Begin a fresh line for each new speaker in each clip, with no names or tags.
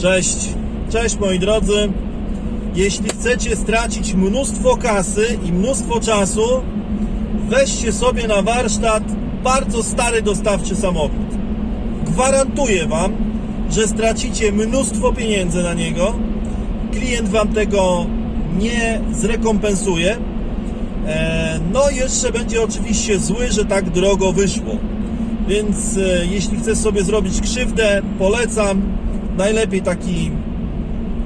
Cześć, cześć moi drodzy. Jeśli chcecie stracić mnóstwo kasy i mnóstwo czasu, weźcie sobie na warsztat bardzo stary dostawczy samochód. Gwarantuję Wam, że stracicie mnóstwo pieniędzy na niego. Klient Wam tego nie zrekompensuje. E, No jeszcze będzie oczywiście zły, że tak drogo wyszło. Więc e, jeśli chcesz sobie zrobić krzywdę, polecam najlepiej taki,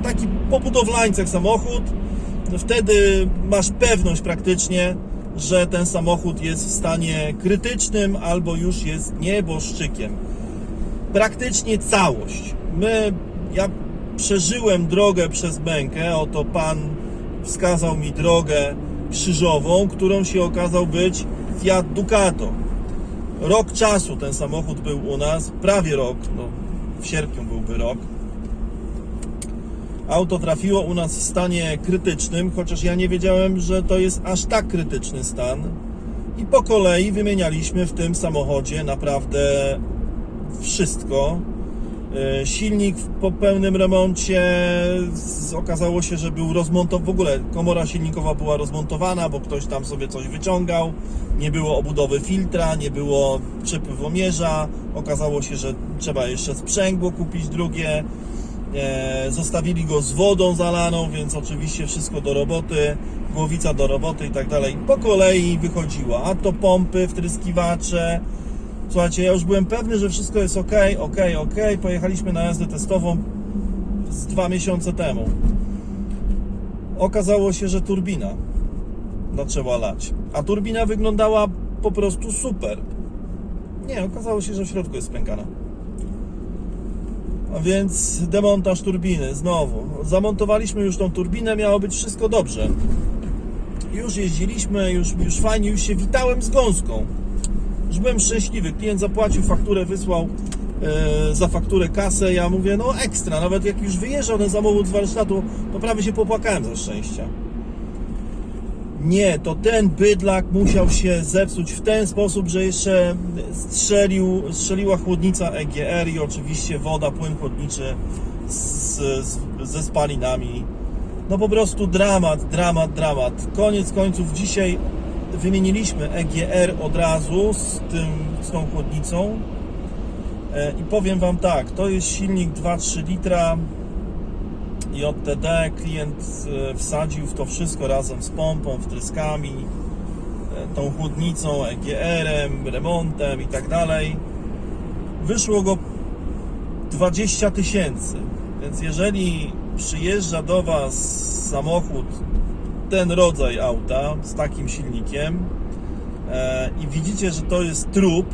taki po budowlańcach samochód. Wtedy masz pewność praktycznie, że ten samochód jest w stanie krytycznym albo już jest nieboszczykiem. Praktycznie całość. My, ja przeżyłem drogę przez mękę, oto pan wskazał mi drogę krzyżową, którą się okazał być Fiat Ducato. Rok czasu ten samochód był u nas, prawie rok, no w sierpniu byłby rok. Auto trafiło u nas w stanie krytycznym, chociaż ja nie wiedziałem, że to jest aż tak krytyczny stan. I po kolei wymienialiśmy w tym samochodzie naprawdę wszystko. E, Silnik po pełnym remoncie okazało się, że był rozmontowany. W ogóle komora silnikowa była rozmontowana, bo ktoś tam sobie coś wyciągał. Nie było obudowy filtra, nie było przepływomierza. Okazało się, że trzeba jeszcze sprzęgło kupić drugie. E, Zostawili go z wodą zalaną, więc oczywiście wszystko do roboty, głowica do roboty i tak dalej. Po kolei wychodziła, a to pompy, wtryskiwacze. Słuchajcie, ja już byłem pewny, że wszystko jest ok, ok, ok. Pojechaliśmy na jazdę testową z dwa miesiące temu. Okazało się, że turbina zaczęła lać. A turbina wyglądała po prostu super. Nie, okazało się, że w środku jest spękana. A więc demontaż turbiny znowu. Zamontowaliśmy już tą turbinę, miało być wszystko dobrze. Już jeździliśmy, już, już fajnie, już się witałem z gąską. Już byłem szczęśliwy. Klient zapłacił fakturę, wysłał za fakturę kasę. Ja mówię, no ekstra. Nawet jak już wyjeżdżał ten samochód z warsztatu, to prawie się popłakałem ze szczęścia. Nie, to ten bydlak musiał się zepsuć w ten sposób, że jeszcze strzelił, strzeliła chłodnica EGR i oczywiście woda, płyn chłodniczy z, z, ze spalinami. No po prostu dramat, dramat, dramat. Koniec końców dzisiaj wymieniliśmy EGR od razu z, tym, z tą chłodnicą. E, I powiem Wam tak, to jest silnik 2-3 litra JTD. Klient e, wsadził w to wszystko razem z pompą, wtryskami, e, tą chłodnicą, EGR-em, remontem i tak dalej. Wyszło go 20 tysięcy. Więc jeżeli przyjeżdża do Was samochód, ten rodzaj auta z takim silnikiem i widzicie, że to jest trup,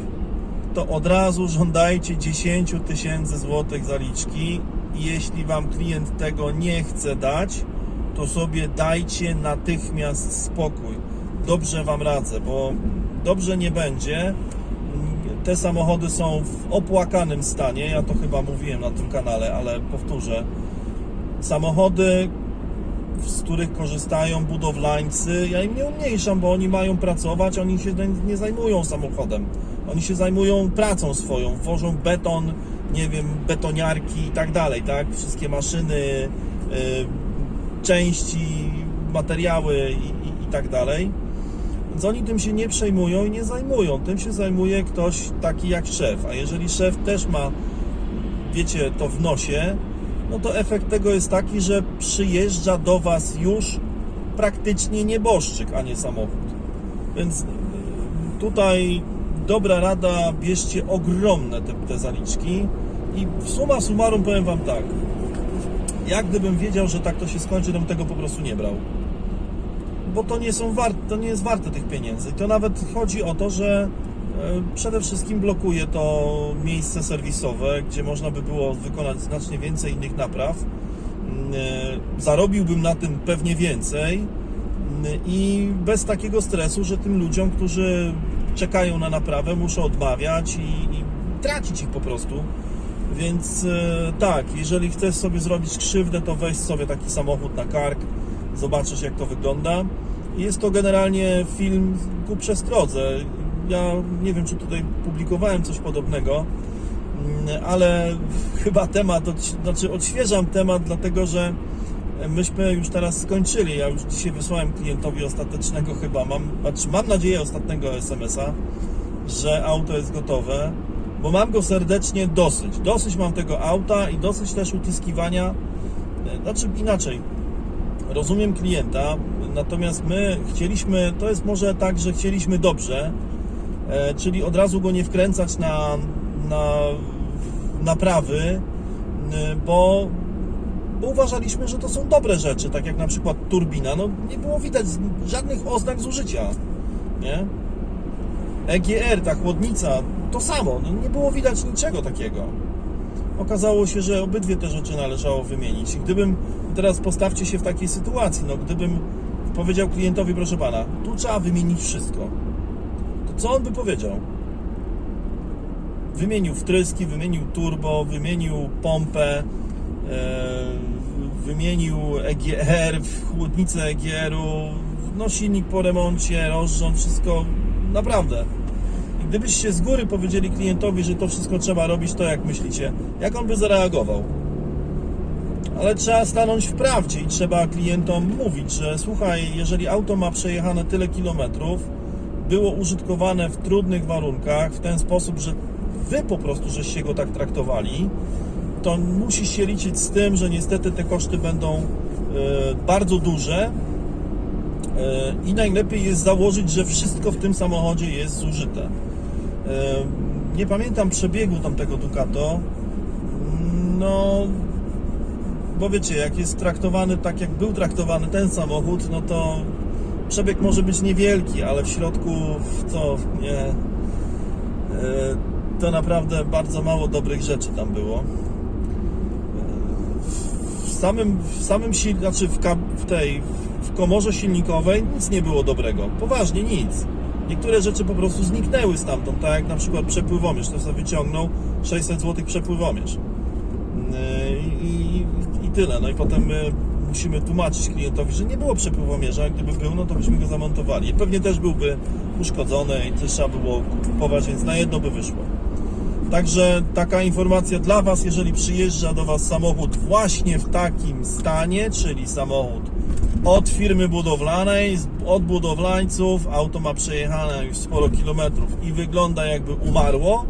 to od razu żądajcie 10 tysięcy złotych zaliczki jeśli Wam klient tego nie chce dać, to sobie dajcie natychmiast spokój. Dobrze Wam radzę, bo dobrze nie będzie. Te samochody są w opłakanym stanie, ja to chyba mówiłem na tym kanale, ale powtórzę. Samochody, z których korzystają budowlańcy, ja im nie umniejszam, bo oni mają pracować, oni się nie zajmują samochodem. Oni się zajmują pracą swoją, wożą beton, nie wiem, betoniarki i tak dalej, tak? Wszystkie maszyny, y, części, materiały i, i, i tak dalej. Więc oni tym się nie przejmują i nie zajmują. Tym się zajmuje ktoś taki jak szef. A jeżeli szef też ma, wiecie, to w nosie, no to efekt tego jest taki, że przyjeżdża do Was już praktycznie nieboszczyk, a nie samochód. Więc tutaj dobra rada, bierzcie ogromne te, te zaliczki i suma summarum powiem Wam tak. Jak gdybym wiedział, że tak to się skończy, to bym tego po prostu nie brał. Bo to nie są warte, to nie jest warte tych pieniędzy. To nawet chodzi o to, że e, przede wszystkim blokuje to miejsce serwisowe, gdzie można by było wykonać znacznie więcej innych napraw. Mm, e, Zarobiłbym na tym pewnie więcej mm, i bez takiego stresu, że tym ludziom, którzy czekają na naprawę, muszę odmawiać i, i tracić ich po prostu. Więc e, tak, jeżeli chcesz sobie zrobić krzywdę, to weź sobie taki samochód na kark, zobaczysz jak to wygląda. Jest to generalnie film ku przestrodze. Ja nie wiem, czy tutaj publikowałem coś podobnego. Mm, ale chyba temat, znaczy odświeżam temat, dlatego że myśmy już teraz skończyli. Ja już dzisiaj wysłałem klientowi ostatecznego chyba, mam, znaczy mam nadzieję ostatniego SMS-a, że auto jest gotowe, bo mam go serdecznie dosyć. Dosyć mam tego auta i dosyć też utyskiwania, e, znaczy inaczej, rozumiem klienta, natomiast my chcieliśmy, to jest może tak, że chcieliśmy dobrze, e, czyli od razu go nie wkręcać na, na naprawy, bo, bo uważaliśmy, że to są dobre rzeczy, tak jak na przykład turbina, no nie było widać żadnych oznak zużycia, nie? EGR, ta chłodnica, to samo, no nie było widać niczego takiego. Okazało się, że obydwie te rzeczy należało wymienić. I gdybym, teraz postawcie się w takiej sytuacji, no gdybym powiedział klientowi, proszę pana, tu trzeba wymienić wszystko, to co on by powiedział? Wymienił wtryski, wymienił turbo, wymienił pompę, wymienił EGR, chłodnicę EGR-u, no silnik po remoncie, rozrząd, wszystko naprawdę. I gdybyście z góry powiedzieli klientowi, że to wszystko trzeba robić, to jak myślicie, jak on by zareagował? Ale trzeba stanąć w prawdzie i trzeba klientom mówić, że słuchaj, jeżeli auto ma przejechane tyle kilometrów, było użytkowane w trudnych warunkach, w ten sposób, że wy po prostu żeście go tak traktowali, to musi się liczyć z tym, że niestety te koszty będą e, bardzo duże e, i najlepiej jest założyć, że wszystko w tym samochodzie jest zużyte. E, Nie pamiętam przebiegu tamtego Ducato. No, bo wiecie, jak jest traktowany tak, jak był traktowany ten samochód, no to przebieg może być niewielki, ale w środku co, nie, e, to naprawdę bardzo mało dobrych rzeczy tam było. Samym, w samym sil, znaczy w, w tej, w komorze silnikowej nic nie było dobrego. Poważnie nic. Niektóre rzeczy po prostu zniknęły stamtąd, tak jak na przykład przepływomierz, to sobie wyciągnął 600 zł przepływomierz. I, i, I tyle. No i potem my musimy tłumaczyć klientowi, że nie było przepływomierza, a gdyby był, no to byśmy go zamontowali. I pewnie też byłby uszkodzony i też trzeba było kupować, więc na jedno by wyszło. Także taka informacja dla Was, jeżeli przyjeżdża do Was samochód właśnie w takim stanie, czyli samochód od firmy budowlanej, od budowlańców, auto ma przejechane już sporo kilometrów i wygląda jakby umarło,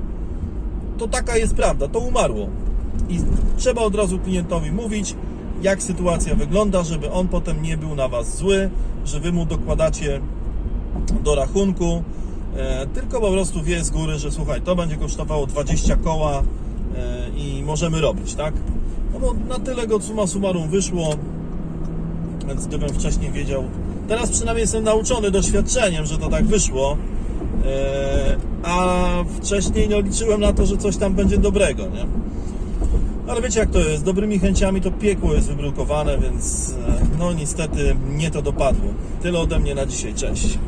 to taka jest prawda, to umarło. I trzeba od razu klientowi mówić, jak sytuacja wygląda, żeby on potem nie był na Was zły, że Wy mu dokładacie do rachunku, tylko po prostu wie z góry, że słuchaj, to będzie kosztowało 20 koła e, i możemy robić, tak? No bo na tyle go suma summarum wyszło, więc gdybym wcześniej wiedział, teraz przynajmniej jestem nauczony doświadczeniem, że to tak wyszło, e, a wcześniej no, liczyłem na to, że coś tam będzie dobrego, nie? Ale wiecie jak to jest, dobrymi chęciami to piekło jest wybrukowane, więc e, no niestety nie to dopadło. Tyle ode mnie na dzisiaj, cześć.